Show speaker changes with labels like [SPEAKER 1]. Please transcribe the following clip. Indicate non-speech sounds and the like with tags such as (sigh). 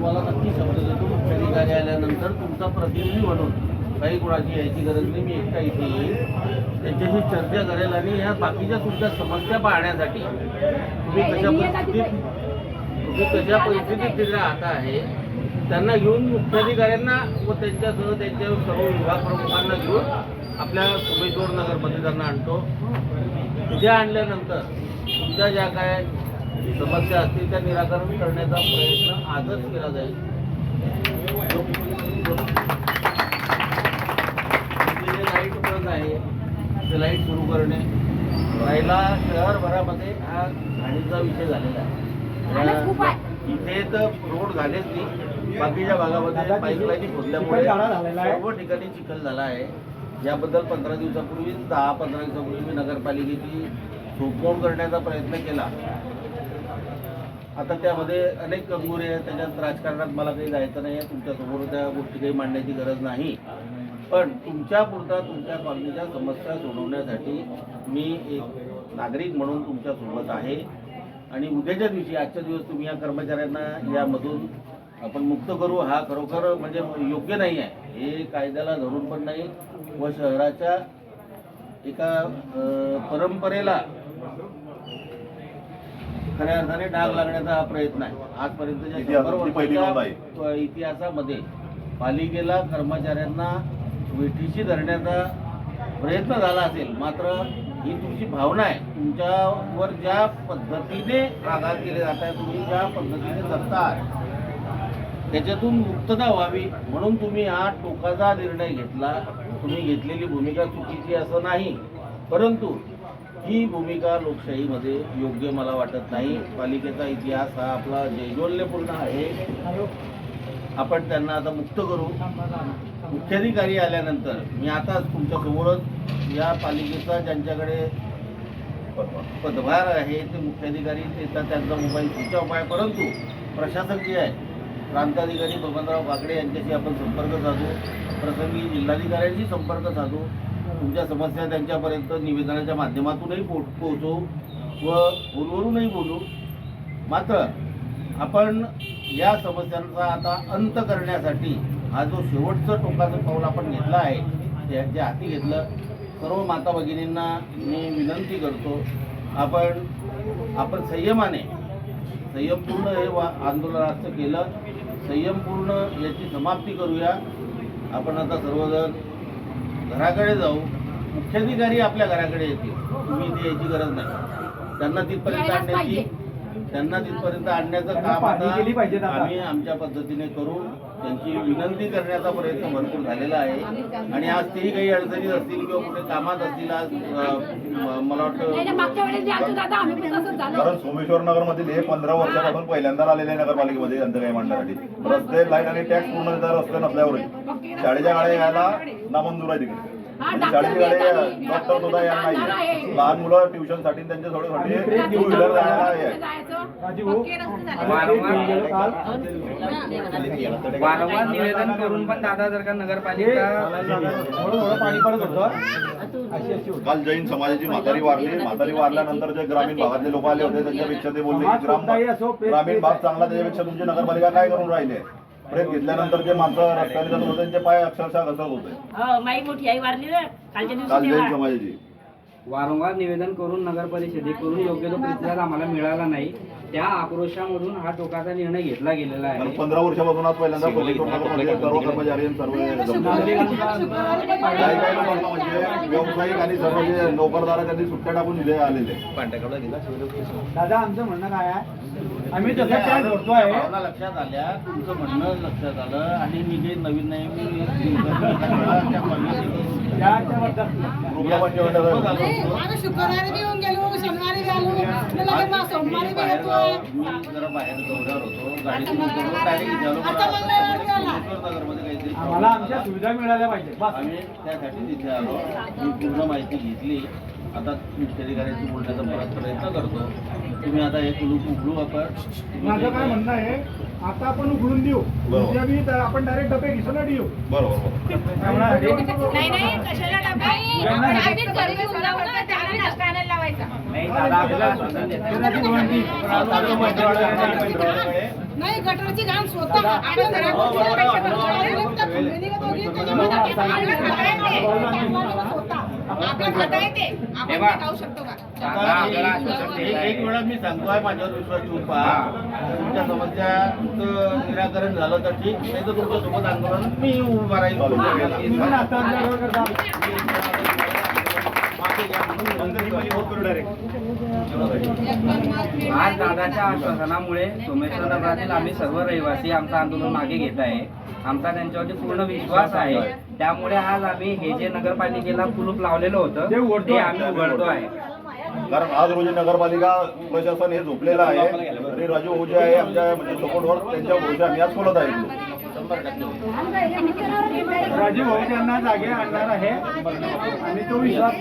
[SPEAKER 1] तुम्हाला नक्की शब्द देतो मुख्याधिकारी आल्यानंतर तुमचा प्रतिनिधी म्हणून काही कोणाची यायची गरज नाही मी एकटा इथे येईल त्यांच्याशी चर्चा करेल आणि या बाकीच्या तुमच्या समस्या पाहण्यासाठी तुम्ही कशा परिस्थितीत तुम्ही कशा परिस्थितीत तिथे राहता आहे त्यांना घेऊन मुख्याधिकाऱ्यांना व त्यांच्यासह त्यांच्या सर्व विभाग प्रमुखांना घेऊन आपल्या सोमेश्वर नगरमध्ये त्यांना आणतो. तिथे आणल्यानंतर तुमच्या ज्या काय समस्या असतील त्या निराकरण करण्याचा प्रयत्न आजच केला जाईल लाइट बंद आहे ते लाइट सुरू करणे राहिला शहरभरामध्ये हा घाणीचा विषय झालेला आहे. इथे तर रोड झालेच नाही बाकीच्या भागामध्ये पाईपलाईन खोदल्यामुळे. सर्व ठिकाणी चिखल झाला आहे याबद्दल पंधरा दिवसापूर्वी दहा पंधरा दिवसापूर्वी मी नगरपालिकेची सोपवून करण्याचा प्रयत्न केला आता त्यामध्ये अनेक कंगुरे आहेत. त्याच्यात राजकारणात मला काही जायचं नाही आहे तुमच्यासमोर त्या गोष्टी काही मांडण्याची गरज नाही. पण तुमच्या पुरता तुमच्या कॉलनीच्या समस्या सोडवण्यासाठी मी एक नागरिक म्हणून तुमच्यासोबत आहे. आणि उद्याच्या दिवशी आजच्या दिवस तुम्ही या कर्मचाऱ्यांना यामधून आपण मुक्त करू. हा खरोखर म्हणजे योग्य नाही आहे हे कायद्याला धरून पण नाही. व शहराच्या एका परंपरेला खऱ्या अर्थाने डाग लागण्याचा हा प्रयत्न आहे. वर्षाच्या इतिहासामध्ये पालिकेला कर्मचाऱ्यांना वेठीशी धरण्याचा प्रयत्न झाला असेल मात्र ही तुमची भावना आहे. तुमच्यावर ज्या पद्धतीने आघात केले जात आहे तुम्ही ज्या पद्धतीने जगता त्याच्यातून मुक्तता व्हावी म्हणून तुम्ही हा टोकाचा निर्णय घेतला. तुम्ही घेतलेली भूमिका चुकीची असं नाही परंतु ही भूमिका लोकशाहीमध्ये योग्य मला वाटत नाही. पालिकेचा इतिहास हा आपला जैजोल्यपूर्ण आहे. आपण त्यांना आता मुक्त करू. मुख्याधिकारी आल्यानंतर मी आताच तुमच्यासमोरच या पालिकेचा ज्यांच्याकडे पदभार आहे ते मुख्याधिकारी त्याचा त्यांचा मोबाईल स्विच ऑफ आहे परंतु प्रशासक जे आहे. प्रांताधिकारी बबनराव काकडे यांच्याशी आपण संपर्क साधू. प्रसंगी जिल्हाधिकाऱ्यांशी संपर्क साधू. तुमच्या समस्या त्यांच्यापर्यंत निवेदनाच्या माध्यमातूनही पो पोहोचवू व फोनवरूनही बोलू. मात्र आपण या समस्यांचा आता अंत करण्यासाठी हा जो शेवटचं टोकाचं पाऊल आपण घेतला आहे ते हाती घेतलं सर्व माता भगिनींना मी विनंती करतो आपण आपण संयमाने संयमपूर्ण हे वा आंदोलनाचं केलं संयमपूर्ण याची समाप्ती करूया. आपण आता सर्वजण घराकडे जाऊ मुख्याधिकारी आपल्या घराकडे येतील तुम्ही इथे यायची गरज नाही त्यांना तिथपर्यंत आणण्याची. त्यांना तिथपर्यंत आणण्याचं काम आता. आम्ही आमच्या पद्धतीने करू त्यांची विनंती करण्याचा प्रयत्न भरपूर झालेला आहे. आणि आज तेही काही अडचणीत असतील किंवा कुठे कामात असतील आज मला वाटतं
[SPEAKER 2] मागच्या वेळेस जे आमचं दादा आम्ही पण तसंच झालं.
[SPEAKER 3] कारण सोमेश्वर नगर मधील हे पंधरा वर्षापासून पहिल्यांदा आलेले आहे नगरपालिकेमध्ये काही मांडण्यासाठी. रस्ते लाइट आणि टॅक्स पूर्ण रस्ते नसल्यावरही. शाळेच्या गाड्या यायला नामंजूर आहे तिकडे.
[SPEAKER 2] हा, डॉक्टर
[SPEAKER 3] सुद्धा नाही. लहान मुलं ट्युशनसाठी त्यांच्या सोडण्यासाठी
[SPEAKER 4] आणि
[SPEAKER 3] टू व्हीलर जायला.
[SPEAKER 5] वारंवार निवेदन करून पण दादा जर का नगरपालिका
[SPEAKER 4] थोडं थोडं पाणी पडत होतं. अशी अशी होती.
[SPEAKER 3] काल जैन समाजाची म्हातारी वारली. म्हातारी वारल्यानंतर जे ग्रामीण भागातले लोक आले होते त्यांच्यापेक्षा ते बोलले ग्रामीण भाग चांगला त्याच्यापेक्षा तुमची नगरपालिका काय करून राहिले? ब्रेक घेतल्यानंतर जे माणसं रस्त्याने जात होते त्यांचे पाय अक्षरशः घसरत होते
[SPEAKER 6] हो माई मोठी आई वारली रे कालच्या
[SPEAKER 3] काल
[SPEAKER 6] दिवशी
[SPEAKER 3] जैन
[SPEAKER 6] तेव्हा.
[SPEAKER 3] समाजाची
[SPEAKER 5] वारंवार निवेदन करून नगर परिषदेकडून योग्य तो प्रतिसाद आम्हाला मिळाला नाही. त्या आक्रोशामधून हा टोकाचा निर्णय घेतला गेलेला आहे.
[SPEAKER 3] पंधरा वर्षापासून आज पहिल्यांदा सर्व कर्मचारी आणि सर्व जमले. काही काही लोकांना म्हणजे व्यावसायिक आणि सर्व जे नोकरदार आहेत, त्यांनी सुट्ट्या टाकून इथे आलेले.
[SPEAKER 4] दादा आमचं म्हणणं काय आहे? आम्ही जसं काय करतोय
[SPEAKER 1] भावना लक्षात आल्या तुमचं म्हणणं लक्षात आलं आणि मी जे नवीन नाही मी (laughs)
[SPEAKER 2] शुक्रवारी बी येऊन गेलो शनिवारी लगेच मग सोमवारी बी येतोय आता मंगळवारी
[SPEAKER 4] आम्हाला आमच्या सुविधा मिळाल्या पाहिजे
[SPEAKER 1] आम्ही त्यासाठी तिथे आलो मी पूर्ण माहिती घेतली. आता मुख्याधिकाऱ्यांशी बोलण्याचा परत प्रयत्न करतो. तुम्ही आता हे कुलूप उघडू आपण.
[SPEAKER 4] माझं काय म्हणणं आहे आता आपण उघडून देऊ.
[SPEAKER 3] बरोबर.
[SPEAKER 4] उद्या बी तर आपण डायरेक्ट डबे घेऊन देऊ
[SPEAKER 3] बरोबर
[SPEAKER 2] नाही नाही कशाला डबा? आम्ही घरी घेऊन जाऊ ना त्याला नाश्ता आणायला लावायचा.
[SPEAKER 5] नाही स्वतः.
[SPEAKER 2] आपण आपण खाता येते. आपण
[SPEAKER 5] तेव्हा-
[SPEAKER 2] खाऊ शकतो का?
[SPEAKER 5] दादा आपल्याला आश्वासन
[SPEAKER 1] एक. वेळा मी सांगतोय माझ्यावर विश्वास ठेवून पहा. तुमच्या समस्याचं निराकरण झालं तर ठीक. नाही तर तुमच्यासोबत आंदोलन मी उभा राहील
[SPEAKER 4] तुम्ही पण आता आमच्याबरोबर करता.
[SPEAKER 1] मागे घ्या.
[SPEAKER 5] आज दादाच्या आश्वासनामुळे सोमेश्वर नगरातील आम्ही सर्व रहिवासी आमचं आंदोलन मागे घेत आहे. आमचा त्यांच्यावरती पूर्ण विश्वास आहे. त्यामुळे आज आम्ही हे जे नगरपालिकेला कुलूप लावलेलं होतं ते. आम्ही उघडतो आहे.
[SPEAKER 3] कारण आज रोजी नगरपालिका प्रशासन हे झोपलेलं आहे आणि राजू ओझे आहे आमच्या म्हणजे सपोर्टवर त्यांच्या भरोशा आम्ही आज बोलत आहे.
[SPEAKER 4] राजीव भाऊ त्यांना जागे आणणार आहे आणि तो विश्वास